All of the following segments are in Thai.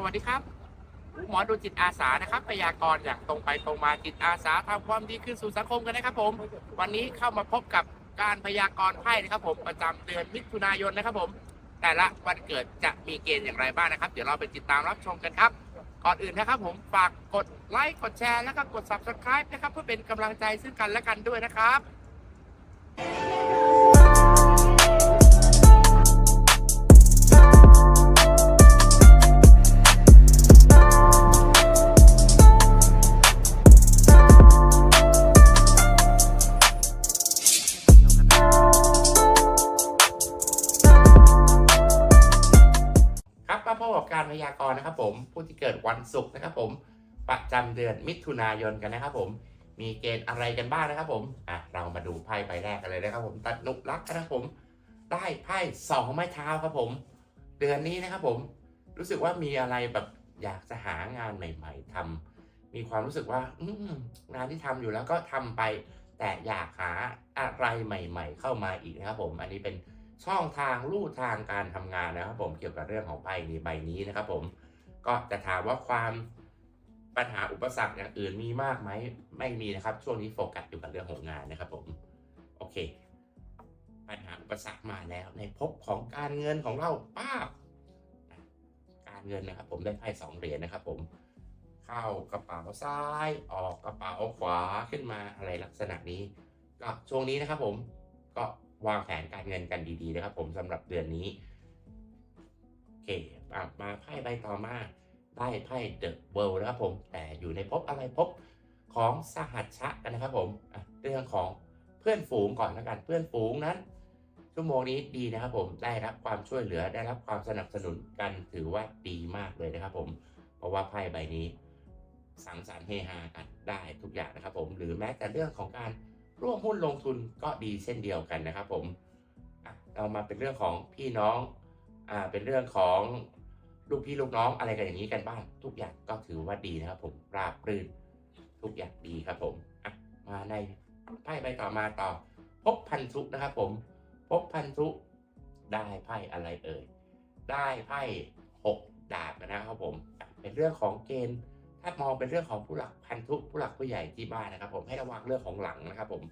สวัสดีครับหมอดูจิตอาสานะครับพยากรณ์อย่างตรงไปตรงมาจิตอาสาทำความดีคืนสู่สังคมกันนะครับ ผม วันนี้เข้ามาพบกับการพยากรณ์ไพ่นะครับ ผมประจำเดือนมิถุนายนนะครับ ผม แต่ละวันเกิดจะมีเกณฑ์อย่างไรบ้างนะครับ เดี๋ยวเราไปติดตามรับชมกันครับ ก่อนอื่นนะครับผมฝากกดไลค์กดแชร์แล้วก็กด subscribe นะครับเพื่อเป็นกำลังใจซึ่งกันและกันด้วยนะครับ ยากรนะครับผมผู้ที่เกิดวันศุกร์นะครับผมประจำเดือนมิถุนายนกันนะครับผมมีเกณฑ์อะไรกันบ้างนะครับผมอะเรามาดูไพ่ใบแรกกันเลยนะครับผมตัดนุกลักษณ์นะครับผมได้ไพ่สองไม้เท้าครับผม เดือนนี้นะครับผมรู้สึกว่ามีอะไรแบบอยากจะหางานใหม่ ๆทำมีความรู้สึกว่า อืงานที่ทำอยู่แล้วก็ทำไป แต่อยากหาอะไรใหม่ ๆ เข้ามาอีกนะครับผม อันนี้เป็น ช่องทางลู่ทางการทำงานนะครับ ผมเกี่ยวกับเรื่องของไพ่ในใบนี้นะครับ ผมก็จะถามว่าความปัญหาอุปสรรคอย่างอื่นมีมากไหมไม่มีนะครับ ช่วงนี้โฟกัสอยู่กับเรื่องของงานนะครับ ผมโอเค ปัญหาอุปสรรคมาแล้ว ในภพของการเงินของเราป้าการเงินนะครับ ผมได้ไพ่สองเหรียญนะครับ ผมเข้ากระเป๋าซ้ายออกกระเป๋าขวาขึ้นมาอะไรลักษณะนี้ ก็ช่วงนี้นะครับ ผมก็ วางแผนการเงินกันดีๆนะครับ ผมสำหรับเดือนนี้โอเคมามาไพ่ใบต่อมาได้ไพ่เดอะเวิลด์นะครับผมแต่อยู่ในภพอะไรภพของสหัชชะกันนะครับผมเรื่องของเพื่อนฝูงก่อนแล้วกันเพื่อนฝูงนั้น ชั่วโมงนี้ดีนะครับผมได้รับความช่วยเหลือได้รับความสนับสนุนกันถือว่าดีมากเลยนะครับ ผมเพราะว่าไพ่ใบนี้ สังสรรค์เฮฮากันได้ทุกอย่างนะครับ ผมหรือแม้แต่เรื่องของการ ร่วมหุ้นลงทุนก็ดีเช่นเดียวกันนะครับผมเรามาเป็นเรื่องของพี่น้องอ่าเป็นเรื่องของลูกพี่ลูกน้องอะไรกันอย่างนี้กันบ้าง ทุกอย่างก็ถือว่าดีนะครับผมราบรื่นทุกอย่างดีครับผมอะมาในไพ่ใบต่อมาต่อ พบพันธุนะครับผม พบพันธุได้ไพ่อะไรเอ่ยได้ไพ่หกดาบนะครับผมเป็นเรื่องของเกณฑ์ ถ้ามองเป็นเรื่องของผู้หลักพันธุผู้หลักผู้ใหญ่ที่บ้านนะครับ ผมให้ระวังเรื่องของหลังนะครับ ผม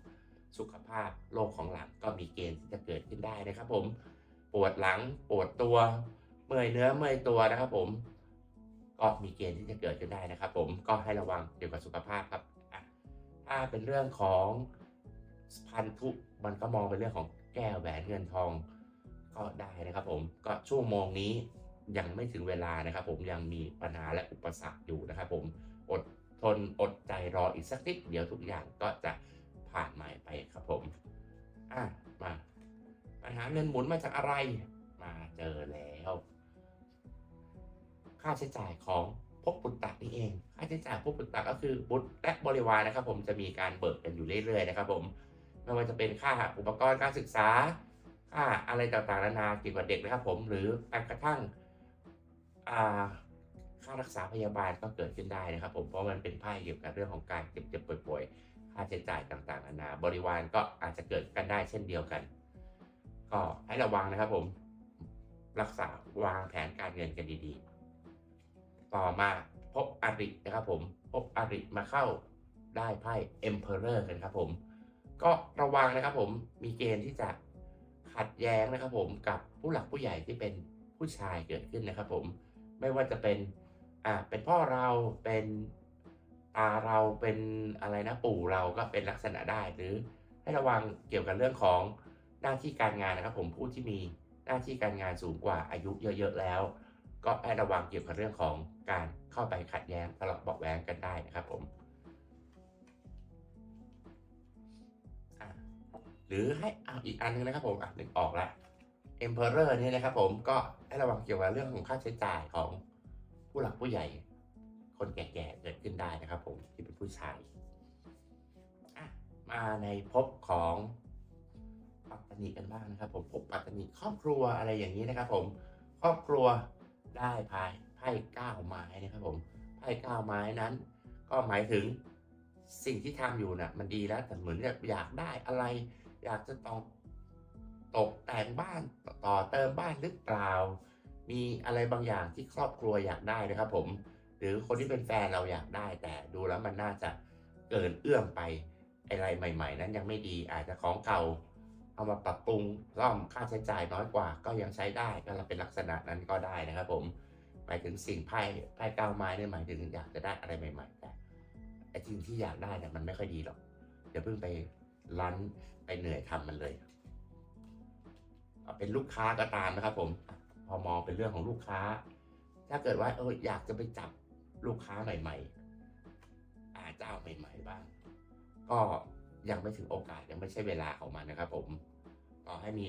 สุขภาพโรคของหลังก็มีเกณฑ์ที่จะเกิดขึ้นได้นะครับ ผมปวดหลังปวดตัวเมื่อยเนื้อเมื่อยตัวนะครับ ผมก็มีเกณฑ์ที่จะเกิดขึ้นได้นะครับ ผมก็ให้ระวังเกี่ยวกับสุขภาพครับถ้าเป็นเรื่องของพันธุมันก็มองเป็นเรื่องของแก้วแหวนเงินทองก็ได้นะครับ ผมก็ช่วงโมงนี้ ยังไม่ถึงเวลานะครับ ผมยังมีปัญหาและอุปสรรคอยู่นะครับ ผมอดทนอดใจรออีกสักนิดเดี๋ยวทุกอย่างก็จะผ่านมาไปครับผมอะมาปัญหาเงินหมุนมาจากอะไร มาเจอแล้ว ค่าใช้จ่ายของพวกปุตตะนี่เอง ค่าใช้จ่ายพวกปุตตะก็คือบุตรและบริวารนะครับ ผมจะมีการเบิกกันอยู่เรื่อยๆนะครับ ผมไม่ว่าจะเป็นค่าอุปกรณ์การศึกษาค่าอะไรต่างๆนานาเกี่ยวกับเด็กนะครับ ผมหรือแม้กระทั่ง ค่ารักษาพยาบาลก็เกิดขึ้นได้นะครับ ผมเพราะมันเป็นไพ่เกี่ยวกับเรื่องของการเจ็บเจ็บป่วยๆค่าใช้จ่ายต่างๆนานาบริวารก็อาจจะเกิดกันได้เช่นเดียวกัน ก็ให้ระวังนะครับผมรักษาวางแผนการเงินกันดีๆ ต่อมาพบอรินะครับผมพบอริมาเข้าได้ไพ่ Emperor กันครับผมก็ระวังนะครับผมมีเกณฑ์ที่จะขัดแย้งนะครับผมกับผู้หลักผู้ใหญ่ที่เป็นผู้ชายเกิดขึ้นนะครับผม ไม่ว่าจะเป็นอ่าเป็นพ่อเราเป็นตาเราเป็นอะไรนะปู่เราก็เป็นลักษณะได้ หรือให้ระวังเกี่ยวกับเรื่องของหน้าที่การงานนะครับ ผมผู้ที่มีหน้าที่การงานสูงกว่าอายุเยอะๆแล้ว ก็ให้ระวังเกี่ยวกับเรื่องของการเข้าไปขัดแย้งทะเลาะเบาแวงกันได้นะครับผมหรือให้อะอีกอันนึงนะครับผมอะนึกออกแล้ว Emperor เนี่นะครับผมก็ให้ระวังเกี่ยวกับเรื่องของค่าใช้จ่ายของผู้หลักผู้ใหญ่ คนแก่ๆเกิดขึ้นได้นะครับผมที่เป็นผู้ชายมาในภพของปัตตานีกันบ้างนะครับ ผมภพปัตตานีครอบครัวอะไรอย่างนี้นะครับ ผมครอบครัวได้พายไพ่เก้าไม้นะครับ ผมไพ่เก้าไม้นั้น ก็หมายถึงสิ่งที่ทำอยู่น่ะมันดีแล้วแต่เหมือนแบบอยากได้อะไร อยากจะต้อง ตกแต่งบ้านต่อเติมบ้านหรือเปล่า มีอะไรบางอย่างที่ครอบครัวอยากได้นะครับ ผม หรือคนที่เป็นแฟนเราอยากได้ แต่ดูแล้วมันน่าจะเกินเอื้อมไปอะไรใหม่ ๆ นั้นยังไม่ดีอาจจะของเก่าเอามาปรับปรุงซ่อมค่าใช้จ่ายน้อยกว่า ก็ยังใช้ได้ก็เป็นลักษณะนั้นก็ได้นะครับ ผมหมายถึงสิ่งไพ่ไพ่ก้าวไม้เนี่ยหมายถึงอยากจะได้อะไรใหม่ ๆ แต่ไอ้สิ่งที่อยากได้เนี่ยมันไม่ค่อยดีหรอกอย่าเพิ่งไปลันไปเหนื่อยทำมันเลย เป็นลูกค้าก็ตามนะครับ ผมพอมองเป็นเรื่องของลูกค้า ถ้าเกิดว่าเอออยากจะไปจับลูกค้าใหม่ๆอาเจ้าใหม่ ๆ บ้าง ก็ยังไม่ถึงโอกาสยังไม่ใช่เวลาของมันนะครับ ผมก็ให้มี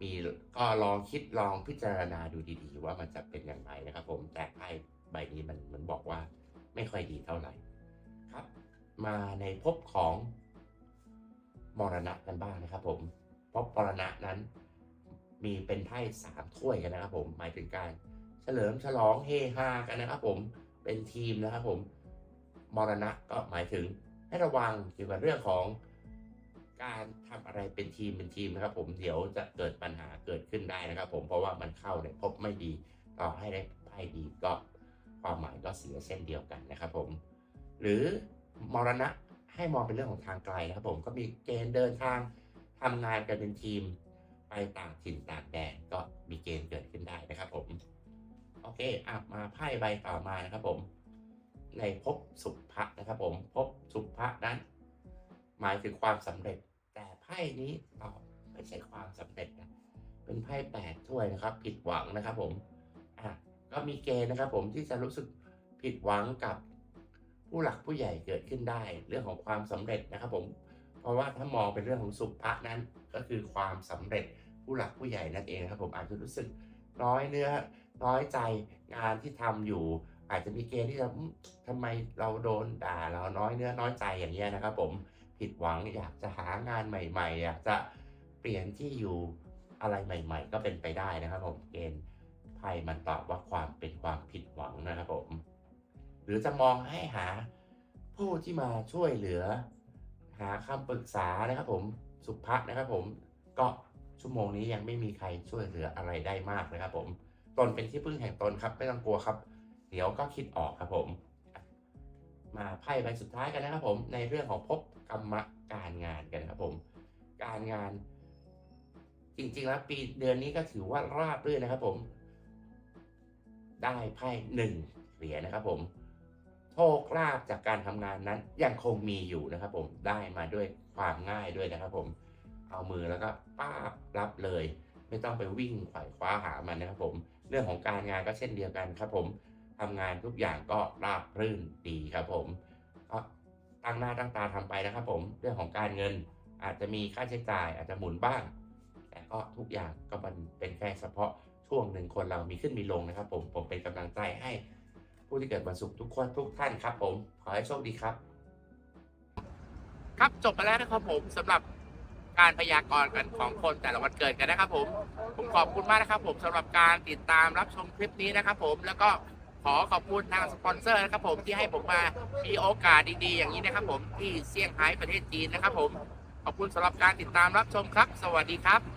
มีก็ลองคิดลองพิจารณาดูดีๆ ว่ามันจะเป็นอย่างไรนะครับ ผมแต่ไพ่ใบนี้มันมันบอกว่าไม่ค่อยดีเท่าไหร่ครับ มาในภพของมรณะกันบ้างนะครับ ผมภพมรณะนั้น มีเป็นไพ่สามถ้วยกันนะครับผมหมายถึงการเฉลิมฉลองเฮฮากันนะครับผมเป็นทีมนะครับผมมรณะก็หมายถึงให้ระวังเกี่ยวกับเรื่องของการทำอะไรเป็นทีมเป็นทีมนะครับ ผมเดี๋ยวจะเกิดปัญหาเกิดขึ้นได้นะครับ ผมเพราะว่ามันเข้าเนี่ยพบไม่ดีต่อให้ได้ไพ่ดีก็ความหมายก็เสียเช่นเดียวกันนะครับ ผม หรือมรณะให้มองเป็นเรื่องของทางไกลนะครับ ผมก็มีเกณฑ์เดินทางทำงานกันเป็นทีม ไปต่างถิ่นต่างแดนก็มีเกณฑ์เกิดขึ้นได้นะครับ ผม โอเคอะมาไพ่ใบต่อมานะครับ ผม ในภพสุภะนะครับ ผมภพสุภะนั้น หมายถึงความสำเร็จ แต่ไพ่นี้ตอบไม่ใช่ความสำเร็จนะเป็นไพ่แปดถ้วยนะครับ ผิดหวังนะครับ ผมอะก็มีเกณฑ์นะครับ ผมที่จะรู้สึกผิดหวังกับผู้หลักผู้ใหญ่เกิดขึ้นได้ เรื่องของความสำเร็จนะครับ ผม เพราะว่าถ้ามองเป็นเรื่องของสุภะนั้นก็คือความสำเร็จผู้หลักผู้ใหญ่นั่นเองครับผมอาจจะรู้สึกน้อยเนื้อน้อยใจงานที่ทำอยู่ อาจจะมีเกณฑ์ที่จะอืมทำไมเราโดนด่าเราน้อยเนื้อน้อยใจอย่างเงี้ยนะครับผมผิดหวังอยากจะหางานใหม่ๆอยากจะเปลี่ยนที่อยู่อะไรใหม่ ๆ ก็เป็นไปได้นะครับผมเกณฑ์ไพ่มันตอบว่าความเป็นความผิดหวังนะครับผม หรือจะมองให้หาผู้ที่มาช่วยเหลือ หาคำปรึกษานะครับผมสุภะนะครับผมก็ชั่วโมงนี้ยังไม่มีใครช่วยเหลืออะไรได้มากนะครับผมตนเป็นที่พึ่งแห่งตนครับไม่ต้องกลัวครับ เดี๋ยวก็คิดออกครับผม มาไพ่ใบสุดท้ายกันนะครับผมในเรื่องของภพกรรมการงานกันนะครับผม การงาน จริงๆแล้วปีเดือนนี้ก็ถือว่าราบรื่นนะครับผม ได้ไพ่หนึ่งเหรียญนะครับผม โชคลาภจากการทำงานนั้นยังคงมีอยู่นะครับ ผมได้มาด้วยความง่ายด้วยนะครับ ผมเอามือแล้วก็ป้าบรับเลย ไม่ต้องไปวิ่งไขว่คว้าหามันนะครับ ผม เรื่องของการงานก็เช่นเดียวกันครับ ผมทำงานทุกอย่างก็ราบรื่นดีครับ ผมก็ตั้งหน้าตั้งตาทำไปนะครับ ผมเรื่องของการเงินอาจจะมีค่าใช้จ่าย อาจจะหมุนบ้าง แต่ก็ทุกอย่างก็มันเป็นแค่เฉพาะช่วงหนึ่งคนเรามีขึ้นมีลงนะครับ ผมผมเป็นกำลังใจให้ ผู้ที่เกิดวันศุกร์ทุกคนทุกท่านครับ ผมขอให้โชคดีครับ ครับจบไปแล้วนะครับผมสำหรับการพยากรณ์กันของคนแต่ละวันเกิดกันนะครับ ผม ผมขอบคุณมากนะครับ ผมสำหรับการติดตามรับชมคลิปนี้นะครับ ผมแล้วก็ขอขอบคุณทางสปอนเซอร์นะครับ ผมที่ให้ผมมามีโอกาสดีๆ อย่างนี้นะครับ ผมที่เซี่ยงไฮ้ประเทศจีนนะครับ ผมขอบคุณสำหรับการติดตามรับชมครับ สวัสดีครับ